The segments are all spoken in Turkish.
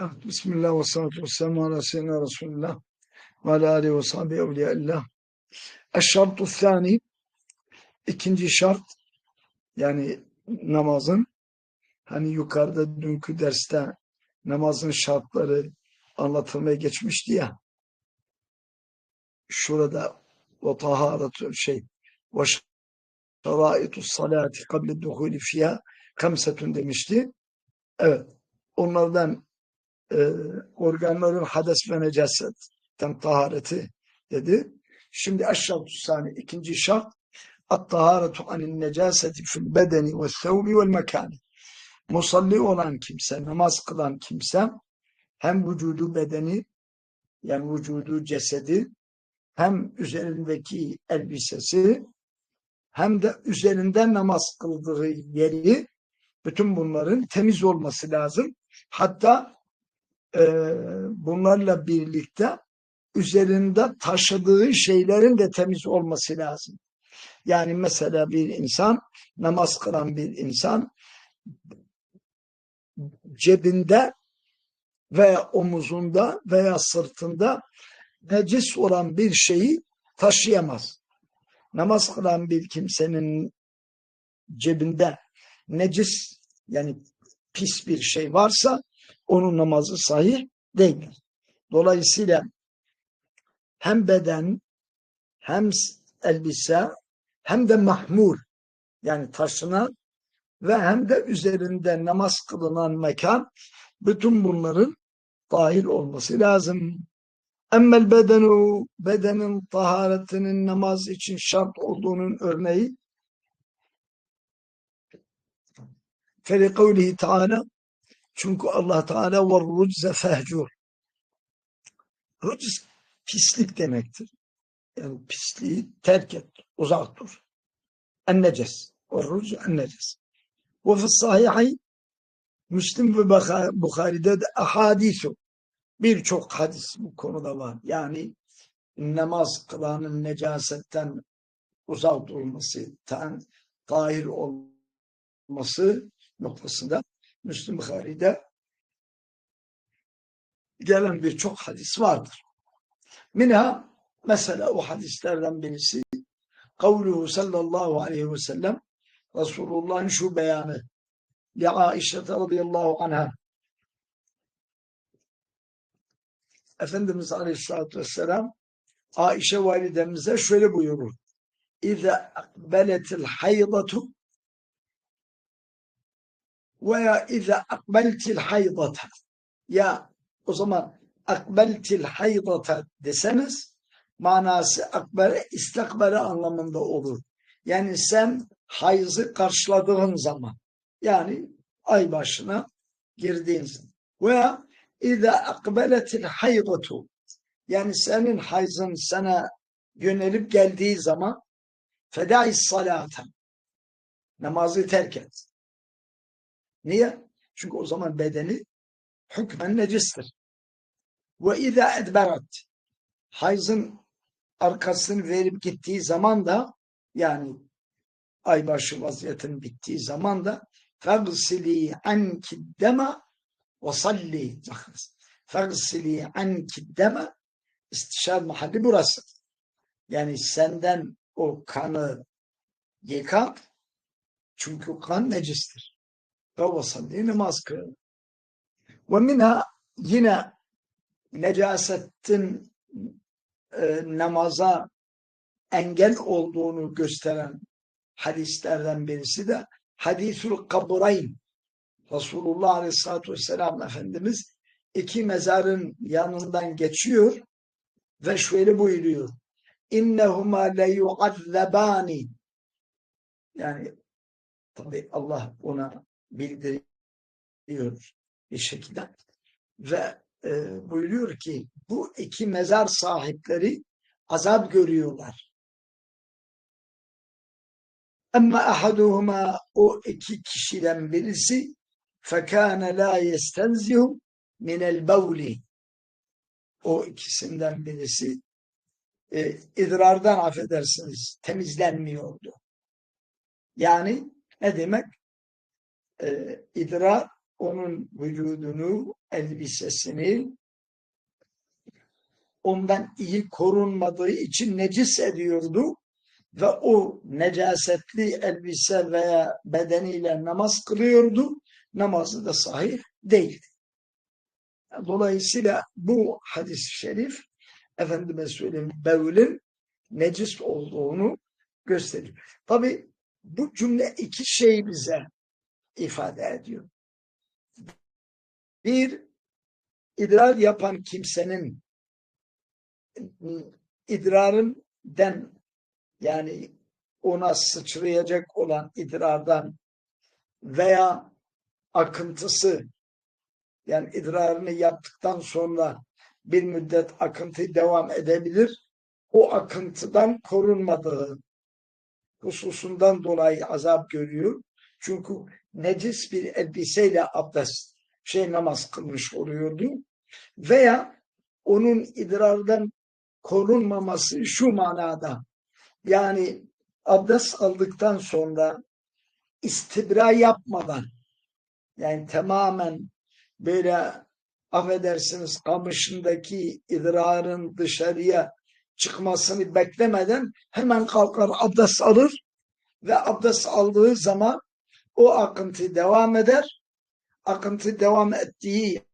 Evet, Bismillah ve salatu ve selamu ala seyyidina Resulullah ve ala alihi ve sahbihi evliyaillah. Eşşartu thani, ikinci şart, yani namazın, hani yukarıda dünkü derste namazın şartları anlatılmaya geçmişti ya, şurada ve taharatü şey, ve şeraitu salati kable duhuli fiyha kamsetun demişti. Evet, onlardan e, organların hades ve necasetten tahareti dedi. Şimdi aşağı sani ikinci şart at-taharetu anin necaseti fil bedeni ve thevbi vel mekani. Musalli olan kimse, namaz kılan kimse hem vücudu bedeni yani vücudu cesedi hem üzerindeki elbisesi hem de üzerinden namaz kıldığı yeri bütün bunların temiz olması lazım. Hatta bunlarla birlikte üzerinde taşıdığı şeylerin de temiz olması lazım. Yani mesela bir insan, namaz kılan bir insan cebinde veya omuzunda veya sırtında necis olan bir şeyi taşıyamaz. Namaz kılan bir kimsenin cebinde necis yani pis bir şey varsa onun namazı sahih değil. Dolayısıyla hem beden hem elbise hem de mahmul yani taşınan ve hem de üzerinde namaz kılınan mekan bütün bunların dahil olması lazım. Emmel bedenu bedenin taharetinin namaz için şart olduğunun örneği Feli kavlihi Teala çünkü Allah Teala var rucze fehcur. Rucz pislik demektir. Yani pisliği terk et, uzak dur. Enneces. Ve rucz enneces. Ve fi sahihi Müslim ve Bukhari'de de ahadisu. Birçok hadis bu konuda var. Yani namaz kılanın necasetten uzak durması, tahir olması noktasında Müslüm Bukhari'de gelen birçok hadis vardır. Minha mesela o hadislerden birisi kavluhu sallallahu aleyhi ve sellem Resulullah'ın şu beyanı li Aişe radıyallahu anha Efendimiz aleyhissalatü vesselam Aişe validemize şöyle buyurur. İze akbeletil haydatu veya ize akbeltil haydata ya o zaman akbeltil haydata deseniz manası akbere istakbere anlamında olur. Yani sen hayızı karşıladığın zaman yani ay başına girdiğin zaman veya ize akbeletil haydatu yani senin hayzın sana yönelip geldiği zaman fedai salaten namazı terk et. Niye? Çünkü o zaman bedeni hükmen necistir. Ve izâ edberat hayzın arkasını verip gittiği zaman da yani aybaşı vaziyetin bittiği zaman da فَغْسِلِي عَنْكِ الدَّمَ وَصَلِّي فَغْسِلِي عَنْكِ الدَّمَ istişar mahalli burası. Yani senden o kanı yıka çünkü kan necistir ve vasalli namaz. Ve minha yine necasetin e, namaza engel olduğunu gösteren hadislerden birisi de hadisül kaburayn. Resulullah Aleyhisselatü Vesselam Efendimiz iki mezarın yanından geçiyor ve şöyle buyuruyor. İnnehuma le yuazzabani yani tabi Allah ona bildiriyor bir şekilde. Ve e, buyuruyor ki bu iki mezar sahipleri azap görüyorlar. Ama ahaduhuma o iki kişiden birisi fekâne la yestenzihu minel bevli o ikisinden birisi e, idrardan affedersiniz temizlenmiyordu. Yani ne demek? E, idrar onun vücudunu, elbisesini ondan iyi korunmadığı için necis ediyordu ve o necasetli elbise veya bedeniyle namaz kılıyordu. Namazı da sahih değildi. Dolayısıyla bu hadis-i şerif efendime söyleyeyim bevlin necis olduğunu gösteriyor. Tabi bu cümle iki şey bize ifade ediyor. Bir, idrar yapan kimsenin idrarından yani ona sıçrayacak olan idrardan veya akıntısı yani idrarını yaptıktan sonra bir müddet akıntı devam edebilir. O akıntıdan korunmadığı hususundan dolayı azap görüyor. Çünkü necis bir elbiseyle abdest şey namaz kılmış oluyordu. Veya onun idrardan korunmaması şu manada. Yani abdest aldıktan sonra istibra yapmadan yani tamamen böyle affedersiniz kamışındaki idrarın dışarıya çıkmasını beklemeden hemen kalkar abdest alır ve abdest aldığı zaman o akıntı devam eder. Akıntı devam ettiği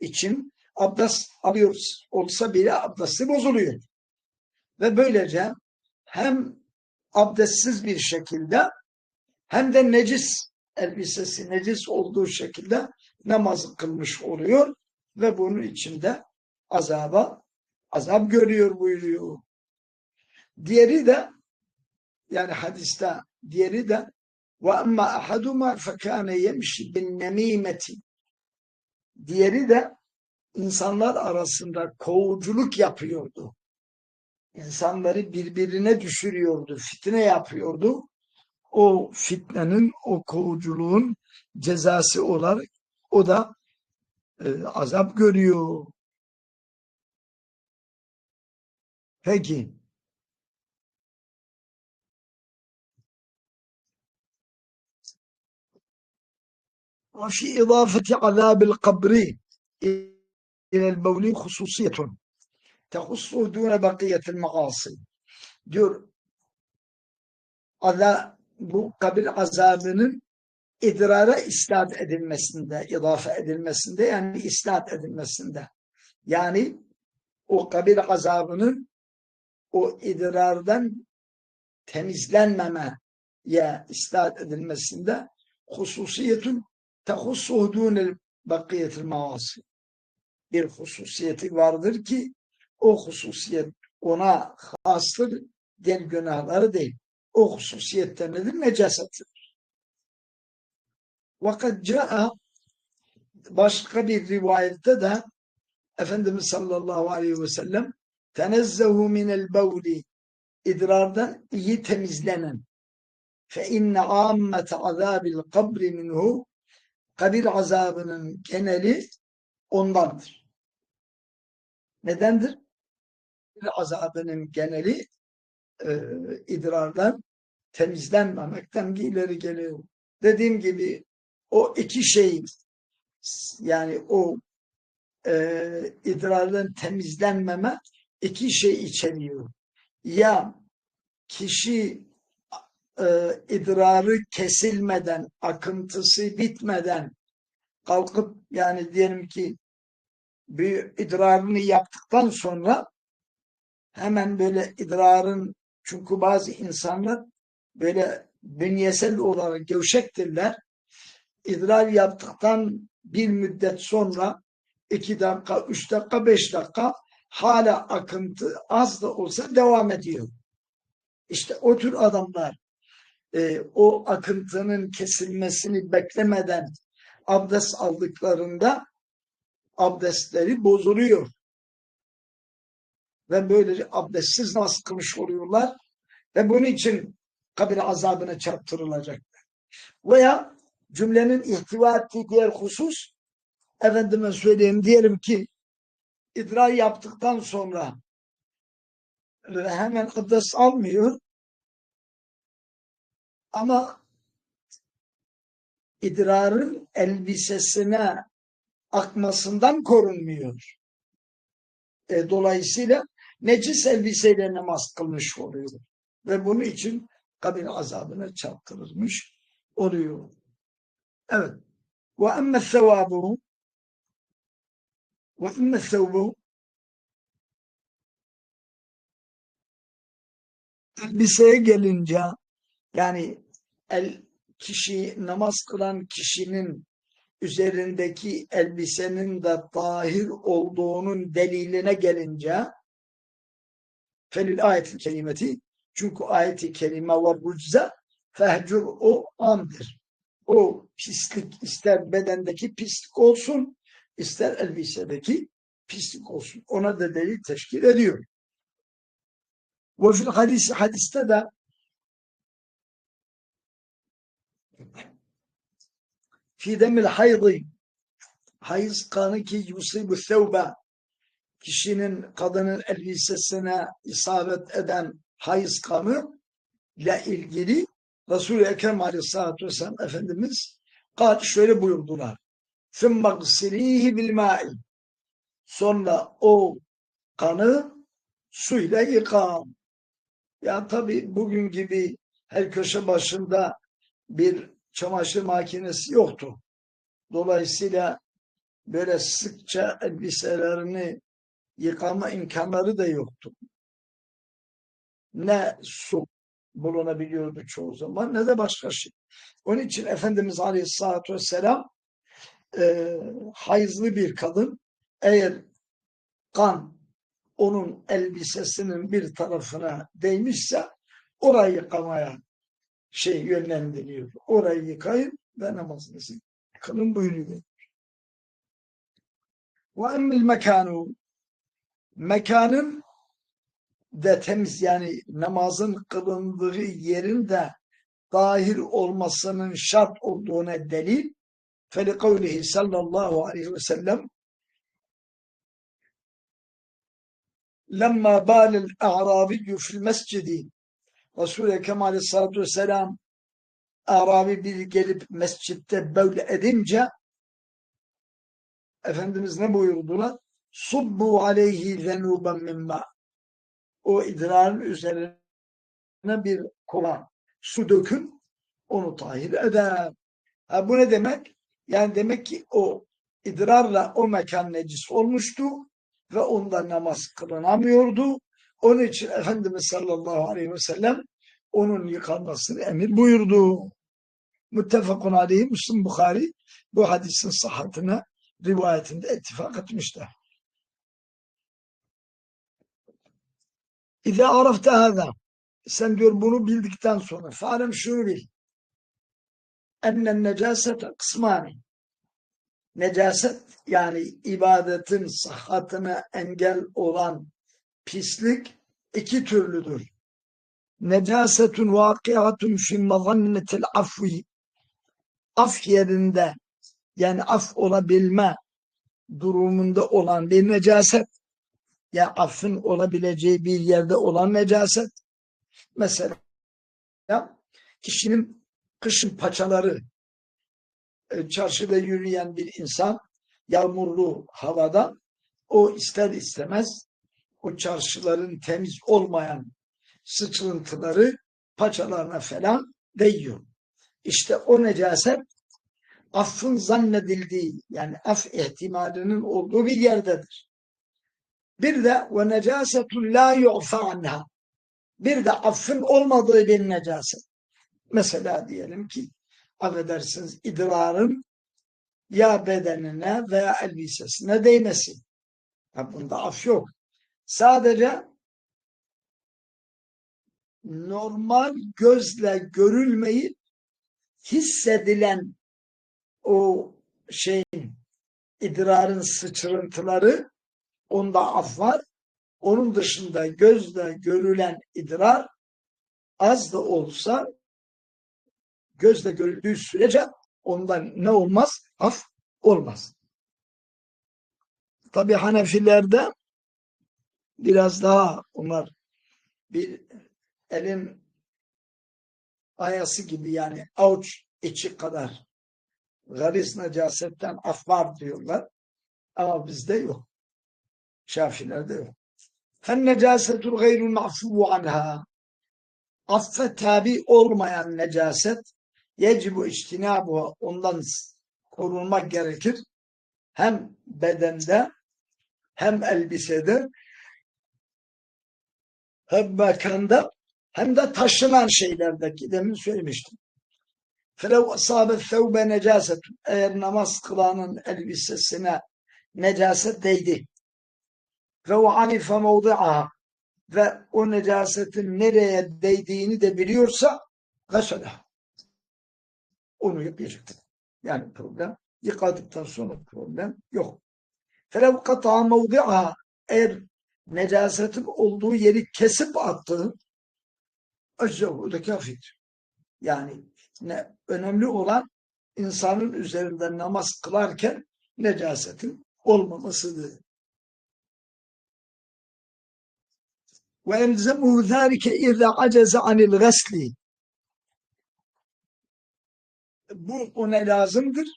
için abdest alıyoruz olsa bile abdesti bozuluyor. Ve böylece hem abdestsiz bir şekilde hem de necis elbisesi necis olduğu şekilde namazı kılmış oluyor ve bunun içinde azaba azap görüyor buyuruyor. Diğeri de yani hadiste diğeri de ahaduma fekâne yemşi bin nemimeti diğeri de insanlar arasında kovuculuk yapıyordu. İnsanları birbirine düşürüyordu, fitne yapıyordu. O fitnenin, o kovuculuğun cezası olarak o da e, azap görüyor. Peki. وفي إضافة عذاب القبر إلى البول خصوصية تخصه دون بقية المعاصي diyor Allah bu kabir azabının idrara istat edilmesinde, idafe edilmesinde yani istat edilmesinde. Yani o kabir azabının o idrardan temizlenmemeye istat edilmesinde hususiyetun tehussuhu dûnel bakiyetil mavasi. Bir hususiyeti vardır ki o hususiyet ona hastır, diğer günahları değil. O hususiyette nedir? Necasettir. Vakat ca'a başka bir rivayette de Efendimiz sallallahu aleyhi ve sellem tenezzehu minel bevli idrardan iyi temizlenen fe inne ammete azabil kabri minhu kabir azabının geneli ondandır. Nedendir? Kabir azabının geneli e, idrardan temizlenmemekten ileri geliyor. Dediğim gibi o iki şey yani o e, idrardan temizlenmeme iki şey içeriyor. Ya kişi e, idrarı kesilmeden, akıntısı bitmeden kalkıp yani diyelim ki bir idrarını yaptıktan sonra hemen böyle idrarın çünkü bazı insanlar böyle bünyesel olarak gevşektirler. İdrar yaptıktan bir müddet sonra iki dakika, üç dakika, beş dakika hala akıntı az da olsa devam ediyor. İşte o tür adamlar e, o akıntının kesilmesini beklemeden abdest aldıklarında abdestleri bozuluyor. Ve böylece abdestsiz namaz kılmış oluyorlar. Ve bunun için kabir azabına çarptırılacaklar. Veya cümlenin ihtiva ettiği diğer husus efendime söyleyeyim diyelim ki idrar yaptıktan sonra hemen abdest almıyor ama idrarın elbisesine akmasından korunmuyor. E, dolayısıyla necis elbiseyle namaz kılmış oluyor. Ve bunun için kabir azabına çarptırılmış oluyor. Evet. Ve emme sevabu ve emme sevbu elbiseye gelince yani el kişi namaz kılan kişinin üzerindeki elbisenin de tahir olduğunun deliline gelince felil ayet-i kerimeti çünkü ayet-i kerime ve rucze fehcur o amdir. O pislik ister bedendeki pislik olsun ister elbisedeki pislik olsun. Ona da delil teşkil ediyor. Ve fil hadis, hadiste de fi demil haydı hayız kanı ki yusibu sevbe kişinin kadının elbisesine isabet eden hayız kanı ile ilgili Resul-i Ekrem Aleyhisselatü Vesselam Efendimiz kal şöyle buyurdular. ثُمَّ غْسِلِيهِ بِالْمَاءِ Sonra o kanı suyla yıkan. Ya tabi bugün gibi her köşe başında bir çamaşır makinesi yoktu. Dolayısıyla böyle sıkça elbiselerini yıkama imkanları da yoktu. Ne su bulunabiliyordu çoğu zaman ne de başka şey. Onun için Efendimiz Aleyhisselatü Vesselam e, hayızlı bir kadın eğer kan onun elbisesinin bir tarafına değmişse orayı yıkamaya şey yönlendiriyor. Orayı yıkayın ve namazınızı kılın buyuruyor. Ve emmil mekanu mekanın de temiz yani namazın kılındığı yerin de dahil olmasının şart olduğuna delil felikavlihi sallallahu aleyhi ve sellem lemma bâlel a'rabiyyü fil mescidi Resul-i Ekrem aleyhissalatu vesselam Arabi bir gelip mescitte böyle edince Efendimiz ne buyurdular? Subbu aleyhi zenuben mimma o idrarın üzerine bir kova su dökün onu tahir eder. Ha, bu ne demek? Yani demek ki o idrarla o mekan necis olmuştu ve onda namaz kılınamıyordu. Onun için Efendimiz sallallahu aleyhi ve sellem onun yıkanmasını emir buyurdu. Muttefakun aleyhi Müslüm Bukhari bu hadisin sıhhatine rivayetinde ittifak etmişler. İzâ arafte hâzâ sen diyor bunu bildikten sonra fâlem şunu bil ennen necasete kısmani necaset yani ibadetin sıhhatine engel olan pislik iki türlüdür. Necasetun vakiatun fi mazannetil afvi af yerinde yani af olabilme durumunda olan bir necaset. Ya affın olabileceği bir yerde olan necaset. Mesela ya kişinin kışın paçaları e, çarşıda yürüyen bir insan yağmurlu havada o ister istemez o çarşıların temiz olmayan sıçrıntıları paçalarına falan değiyor. İşte o necaset affın zannedildiği yani af ihtimalinin olduğu bir yerdedir. Bir de ve necasetun la yu'fa anha. Bir de affın olmadığı bir necaset. Mesela diyelim ki affedersiniz idrarın ya bedenine veya elbisesine değmesi. Ya bunda af yok. Sadece normal gözle görülmeyip hissedilen o şeyin idrarın sıçrıntıları onda af var. Onun dışında gözle görülen idrar az da olsa gözle görüldüğü sürece ondan ne olmaz? Af olmaz. Tabi Hanefilerde biraz daha onlar bir elin ayası gibi yani avuç içi kadar garis necasetten af var diyorlar. Ama bizde yok. Şafilerde yok. Fen necasetul gayrul ma'fuvu anha affe tabi olmayan necaset yecibu içtinabu ondan korunmak gerekir. Hem bedende hem elbisede hem mekanda hem de taşınan şeylerdeki demin söylemiştim. Felev asabe thevbe necaset eğer namaz kılanın elbisesine necaset değdi. Ve o anife mevdi'aha ve o necasetin nereye değdiğini de biliyorsa gasele. Onu yıkayacaktır. Yani problem yıkadıktan sonra problem yok. Felev kata mevdi'aha eğer necasetin olduğu yeri kesip attı o da kafir. Yani ne, önemli olan insanın üzerinde namaz kılarken necasetin olmamasıdır. Ve elzemu zâlike izâ aceze anil gasli. Bu ona lazımdır.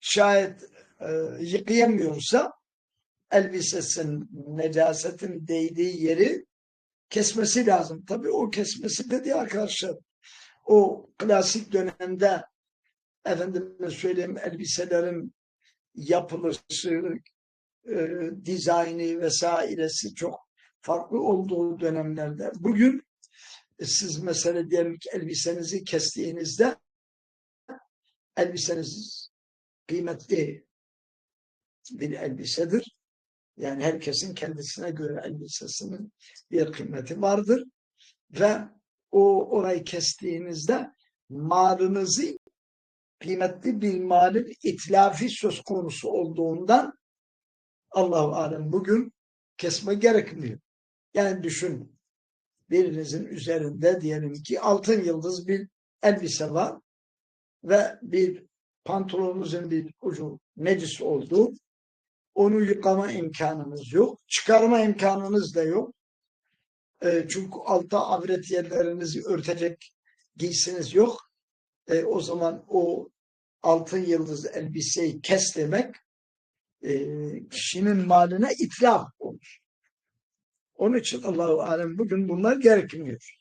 Şayet e, yıkayamıyorsa elbisesin, necasetin değdiği yeri kesmesi lazım. Tabii o kesmesi dedi arkadaşlar. O klasik dönemde efendime söyleyeyim elbiselerin yapılışı, e, dizaynı vesairesi çok farklı olduğu dönemlerde. Bugün e, siz mesela diyelim ki elbisenizi kestiğinizde elbiseniz kıymetli bir elbisedir. Yani herkesin kendisine göre elbisesinin bir kıymeti vardır. Ve o orayı kestiğinizde malınızı kıymetli bir malın itlafi söz konusu olduğundan Allahu alem bugün kesme gerekmiyor. Yani düşün birinizin üzerinde diyelim ki altın yıldız bir elbise var ve bir pantolonunuzun bir ucu necis oldu. Onu yıkama imkanımız yok. Çıkarma imkanınız da yok. E, çünkü altta avret yerlerinizi örtecek giysiniz yok. E, o zaman o altın yıldız elbiseyi kes demek e, kişinin maline itlaf olur. Onun için Allahu alem bugün bunlar gerekmiyor.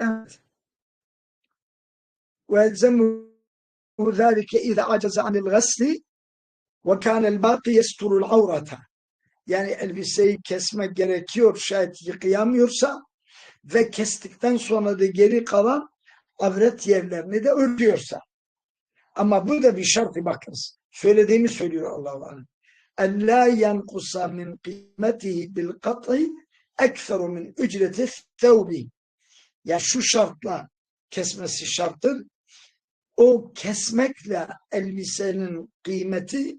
Evet. Ve elzemu zâlike izâ acaza anil gasli الْغَسْلِ وَكَانَ الْبَاقِ يَسْتُرُ الْعَوْرَةَ Yani elbiseyi kesmek gerekiyor şayet yıkayamıyorsa ve kestikten sonra da geri kalan avret yerlerini de örtüyorsa. Ama bu da bir şartı bakınız. Söylediğimi söylüyor Allah-u Alem. اَلَّا يَنْقُسَ مِنْ قِيمَتِهِ بِالْقَطْعِ اَكْثَرُ مِنْ اُcreti الثَّوْبِ Ya şu şartla kesmesi şarttır. O kesmekle elbisenin kıymeti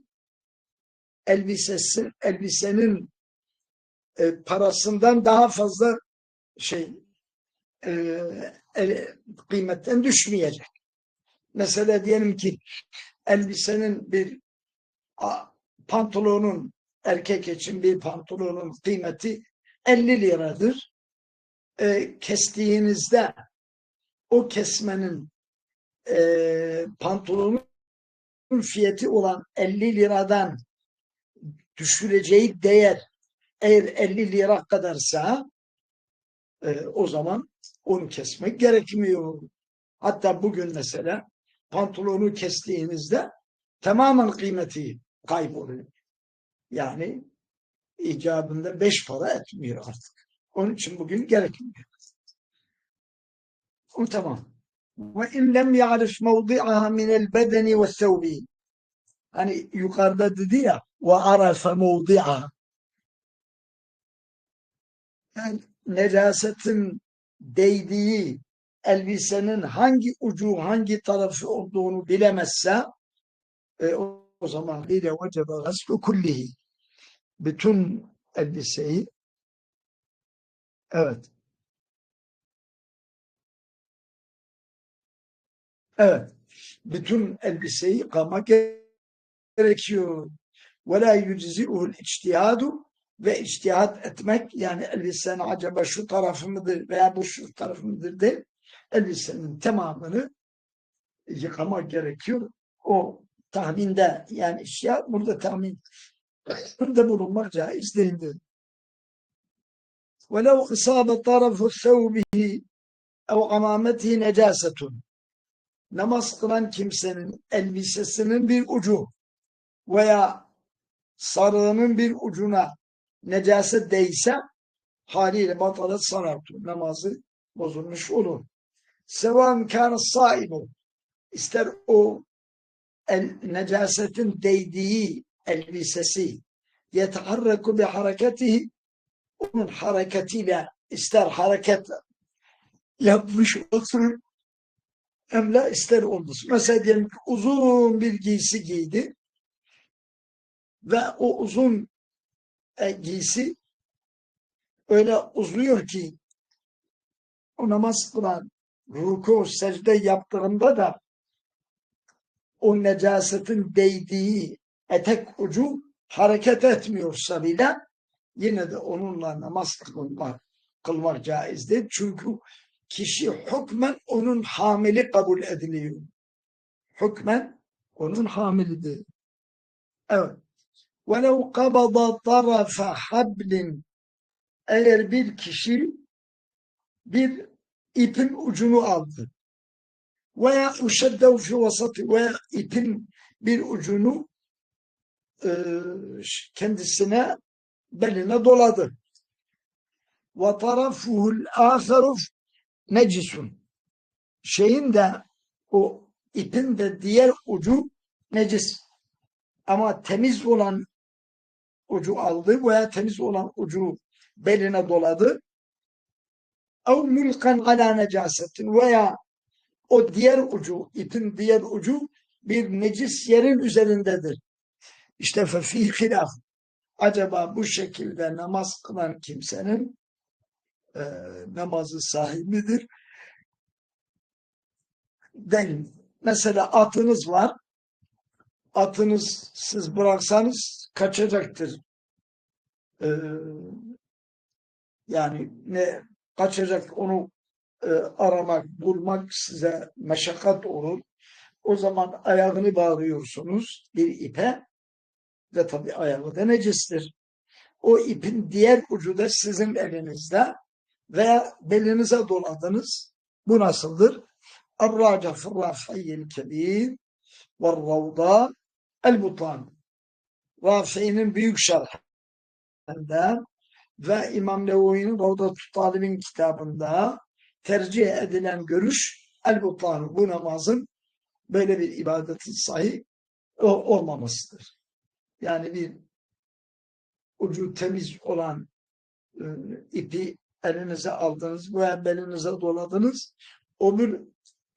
elbisesi, elbisenin e, parasından daha fazla şey e, e, kıymetten düşmeyecek. Mesela diyelim ki elbisenin bir a, pantolonun erkek için bir pantolonun kıymeti 50 liradır. E, kestiğinizde o kesmenin e, pantolonun fiyatı olan 50 liradan düşüreceği değer eğer 50 lira kadarsa e, o zaman onu kesmek gerekmiyor. Hatta bugün mesela pantolonu kestiğinizde tamamen kıymeti kayboluyor. Yani icabında beş para etmiyor artık. Onun için bugün gerekmiyor. O tamam. Ve in lem ya'rif mevdi'aha minel bedeni ve sevbi. Hani yukarıda dedi ya arafe mevdi'aha. Yani necasetin değdiği elbisenin hangi ucu hangi tarafı olduğunu bilemezse e, o, o zaman bile vecebe gaslu kullihi bütün elbiseyi evet evet bütün elbiseyi yıkamak gerekiyor Ve la yücizi'uhul içtihadu ve içtihat etmek yani elbisenin acaba şu tarafı mıdır veya bu şu tarafı mıdır değil elbisenin tamamını yıkamak gerekiyor. O tahminde yani işya burada tahmin de bulunmak caiz değildir. ولو إصاب طرف ثوبه أو عمامته نجاسة namaz kılan kimsenin elbisesinin bir ucu veya sarığının bir ucuna necaset değse haliyle batalet sarartı. Namazı bozulmuş olur. Sevan kâne saibu ister o el, necasetin değdiği elbisesi yeteharreku bi hareketihi onun hareketiyle ister hareket yapmış olsun emla ister olmasın. Mesela diyelim ki uzun bir giysi giydi ve o uzun e, giysi öyle uzuyor ki o namaz kılan ruku secde yaptığında da o necasetin değdiği etek ucu hareket etmiyorsa bile yine de onunla namaz kılmak, kılmak caizdir. Çünkü kişi hükmen onun hamili kabul ediliyor. Hükmen onun hamilidir. Evet. وَلَوْ قَبَضَ طَرَفَ حَبْلٍ Eğer bir kişi bir ipin ucunu aldı veya uşeddev fi vasatı veya ipin bir ucunu e, kendisine beline doladı. Ve tarafuhul âferuf necisun. Şeyin de o ipin de diğer ucu necis. Ama temiz olan ucu aldı veya temiz olan ucu beline doladı. Ev mulkan ala necasetin veya o diğer ucu, ipin diğer ucu bir necis yerin üzerindedir. İşte fefi hilaf. Acaba bu şekilde namaz kılan kimsenin e, namazı sahibidir. Değil. Mesela atınız var. Atınız siz bıraksanız kaçacaktır. Ee, yani ne kaçacak onu e, aramak, bulmak size meşakkat olur. O zaman ayağını bağlıyorsunuz bir ipe ve tabi ayağı da necistir. O ipin diğer ucu da sizin elinizde veya belinize doladınız. Bu nasıldır? Ar-Raca fırrafiyyil kebir ve ravda el-butan. Rafi'nin büyük şerhinden ve İmam Nevevi'nin Ravdat-ı Talib'in kitabında tercih edilen görüş el-butan bu namazın böyle bir ibadetin sahih olmamasıdır. Yani bir ucu temiz olan e, ipi elinize aldınız veya belinize doladınız. O bir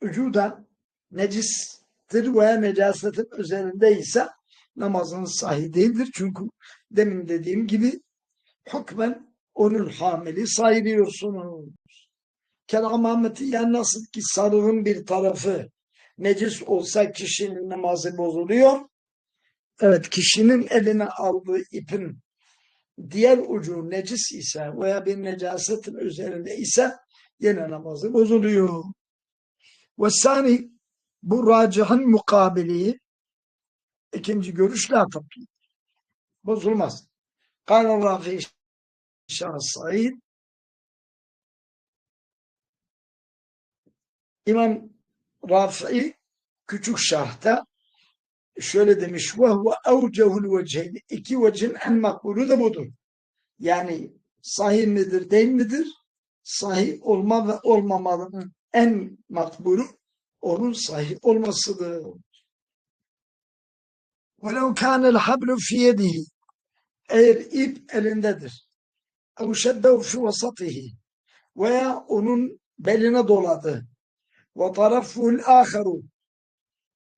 ucu da necistir veya necasetin üzerinde ise namazınız sahih değildir. Çünkü demin dediğim gibi hükmen onun hamili sayılıyorsunuz. Keramameti yani nasıl ki sarığın bir tarafı necis olsa kişinin namazı bozuluyor. Evet kişinin eline aldığı ipin diğer ucu necis ise veya bir necasetin üzerinde ise yine namazı bozuluyor. Ve sani bu racihin mukabili ikinci görüş la. Bozulmaz. Kâle Rafi Şah İmam Rafi Küçük Şah'ta şöyle demiş ve huve evcehul vecehli iki vechin en makbulu da budur. Yani sahih midir değil midir? Sahih olma ve olmamalının en makbulu onun sahih olmasıdır. وَلَوْ كَانَ الْحَبْلُ فِي يَدِهِ Eğer ip elindedir. اَوْ شَدَّوْ فِي وَسَطِهِ Veya onun beline doladı. وَطَرَفُهُ الْآخَرُ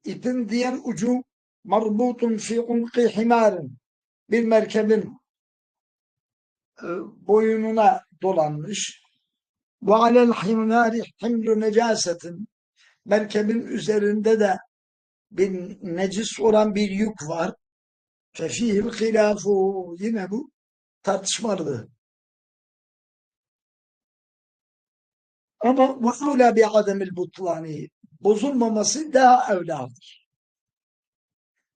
İpin diğer ucu marbutun fi unqi himarin bir merkebin e, boyununa dolanmış ve alel himari himlu necasetin merkebin üzerinde de bir necis olan bir yük var fefihil hilafu yine bu tartışmalıdır. Ama ve ula bi ademil butlani bozulmaması daha evladır.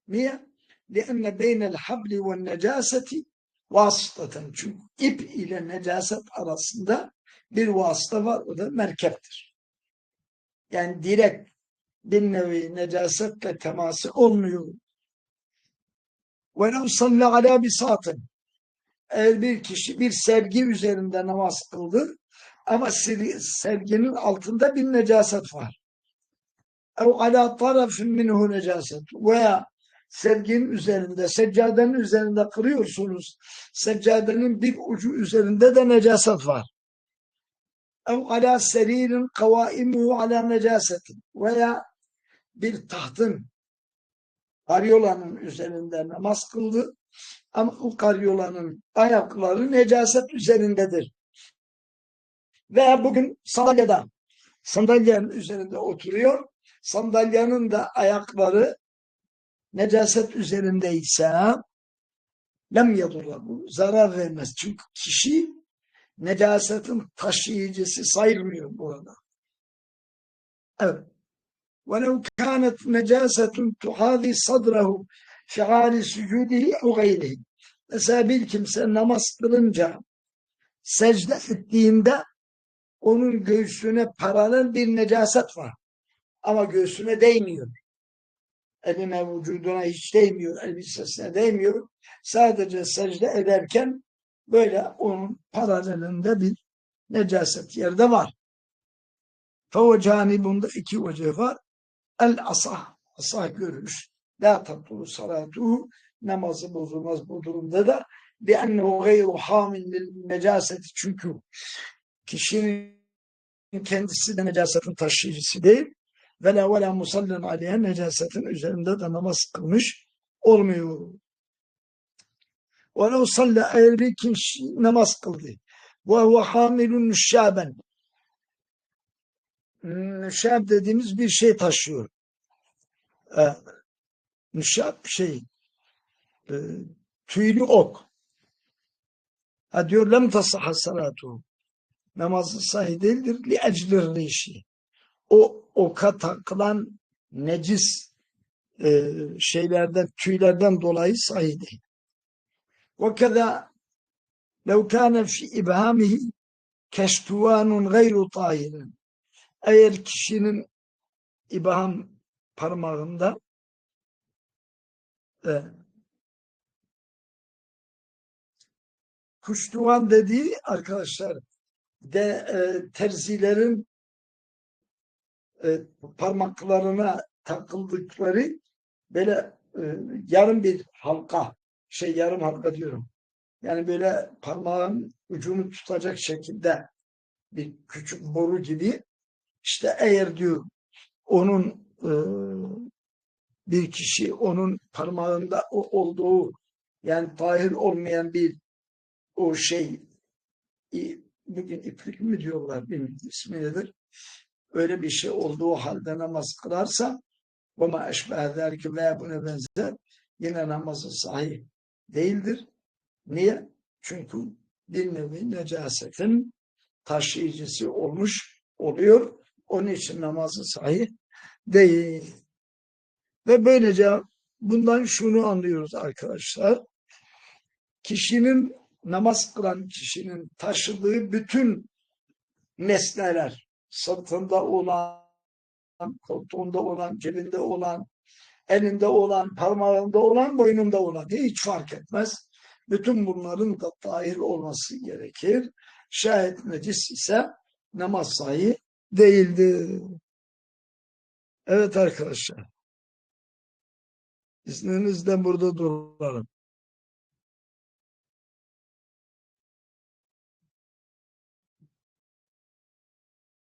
Niye? لِأَنَّ بَيْنَ الْحَبْلِ وَالنَّجَاسَةِ vasıtaten. Çünkü ip ile necaset arasında bir vasıta var. O da merkeptir. Yani direkt bir nevi necasetle teması olmuyor. وَلَوْ صَلَّ عَلَى بِسَاتٍ Eğer bir kişi bir sergi üzerinde namaz kıldı ama serginin altında bir necaset var. اَوْ عَلَى طَرَفٍ مِنْهُ necaset veya serginin üzerinde, seccadenin üzerinde kırıyorsunuz. Seccadenin bir ucu üzerinde de necaset var. ev ala seririn kavaimuhu ala necasetin veya bir tahtın karyolanın üzerinde namaz kıldı ama o karyolanın ayakları necaset üzerindedir. Veya bugün sandalyede sandalyenin üzerinde oturuyor. Sandalyenin de ayakları necaset üzerindeyse lem yadurla bu zarar vermez. Çünkü kişi necasetin taşıyıcısı sayılmıyor burada. Evet. وَلَوْ كَانَتْ نَجَاسَةٌ تُحَاذِي صَدْرَهُ فِعَالِ سُجُودِهِ اَوْ غَيْرِهِ Mesela bir kimse namaz kılınca secde ettiğinde onun göğsüne paralel bir necaset var. Ama göğsüne değmiyor. Eline vücuduna hiç değmiyor, elbisesine değmiyor. Sadece secde ederken böyle onun paralelinde bir necaset yerde var. Fevcani bunda iki vecih var. El asah, asah görüş. La tatlu salatuhu namazı bozulmaz bu durumda da bi'ennehu gayru hamil necaseti çünkü kişinin kendisi de necasetin taşıyıcısı değil ve la ve la musallin aleyhe necasetin üzerinde de namaz kılmış olmuyor. Lev salle eğer bir kişi namaz kıldı ve huve hamilun nüşşaben nüşşab dediğimiz bir şey taşıyor. Ee, nüşşab şey e, tüylü ok. Ha diyor lem tasahha salatu. Namazı sahih değildir. Li eclir rişi. O oka takılan necis e, şeylerden, tüylerden dolayı sahih değil. Ve keda لو كان في إبهامه كشتوان غير طاهر eğer kişinin ibham parmağında e, kuştuvan dediği arkadaşlar de e, terzilerin e, parmaklarına takıldıkları böyle e, yarım bir halka şey yarım halka diyorum. Yani böyle parmağın ucunu tutacak şekilde bir küçük boru gibi işte eğer diyor onun e, bir kişi onun parmağında o olduğu yani tahir olmayan bir o şey bugün iplik mi diyorlar bilmiyorum ismi nedir öyle bir şey olduğu halde namaz kılarsa وَمَا اَشْبَهَ ذَلْكِ veya buna benzer yine namazı sahih değildir. Niye? Çünkü bir nevi necasetin taşıyıcısı olmuş oluyor. Onun için namazı sahih değil. Ve böylece bundan şunu anlıyoruz arkadaşlar. Kişinin namaz kılan kişinin taşıdığı bütün nesneler sırtında olan, koltuğunda olan, cebinde olan, elinde olan, parmağında olan, boynunda olan hiç fark etmez. Bütün bunların da dahil olması gerekir. Şayet necis ise namaz sayı değildir. Evet arkadaşlar. İzninizle burada duralım.